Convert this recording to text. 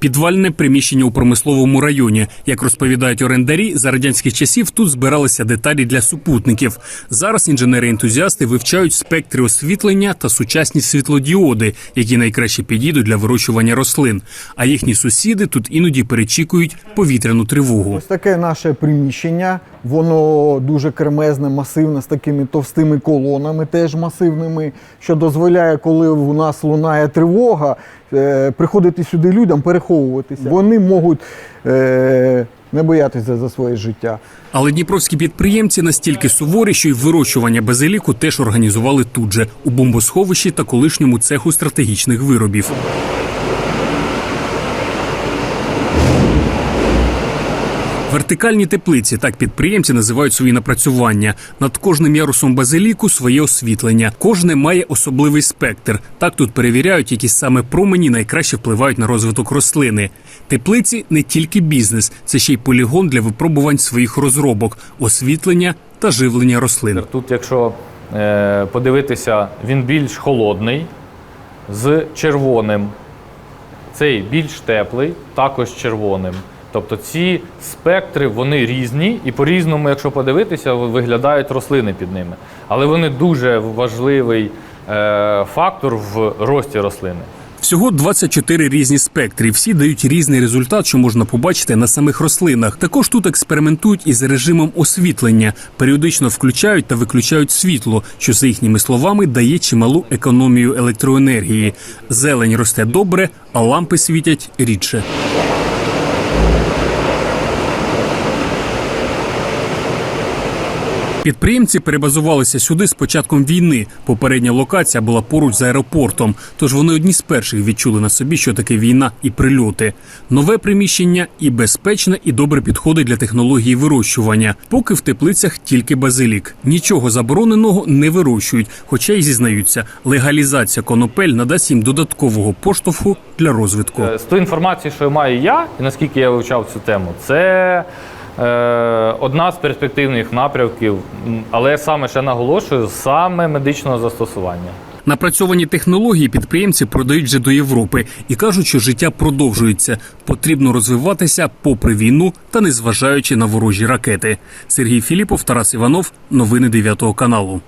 Підвальне приміщення у промисловому районі. Як розповідають орендарі, за радянських часів тут збиралися деталі для супутників. Зараз інженери-ентузіасти вивчають спектри освітлення та сучасні світлодіоди, які найкраще підійдуть для вирощування рослин. А їхні сусіди тут іноді перечікують повітряну тривогу. Ось таке наше приміщення. Воно дуже кремезне, масивне, з такими товстими колонами, теж масивними, що дозволяє, коли у нас лунає тривога, приходити сюди людям, переховуватися. Вони можуть е, не боятися за своє життя. Але дніпровські підприємці настільки суворі, що й вирощування базиліку теж організували тут же у бомбосховищі та колишньому цеху стратегічних виробів. Вертикальні теплиці так підприємці називають свої напрацювання. Над кожним ярусом базиліку своє освітлення. Кожне має особливий спектр. Так тут перевіряють, які саме промені найкраще впливають на розвиток рослини. Теплиці не тільки бізнес, це ще й полігон для випробувань своїх розробок, освітлення та живлення рослин. Тут, якщо е, подивитися, він більш холодний з червоним. Цей більш теплий, також червоним. Тобто ці спектри вони різні, і по-різному, якщо подивитися, виглядають рослини під ними. Але вони дуже важливий е, фактор в рості рослини. Всього 24 різні спектри. Всі дають різний результат, що можна побачити на самих рослинах. Також тут експериментують із режимом освітлення, періодично включають та виключають світло, що за їхніми словами дає чималу економію електроенергії. Зелень росте добре, а лампи світять рідше. Підприємці перебазувалися сюди з початком війни. Попередня локація була поруч з аеропортом, тож вони одні з перших відчули на собі, що таке війна і прильоти. Нове приміщення і безпечне, і добре підходить для технології вирощування. Поки в теплицях тільки базилік. Нічого забороненого не вирощують, хоча й зізнаються, легалізація конопель надасть їм додаткового поштовху для розвитку. Е, З тої інформації, що маю я, і наскільки я вивчав цю тему, це одна з перспективних напрямків, але саме ще наголошую, саме медичного застосування. Напрацьовані технології підприємці продають вже до Європи і кажуть, що життя продовжується. Потрібно розвиватися попри війну та незважаючи на ворожі ракети. Сергій Філіпов, Тарас Іванов, новини 9 каналу.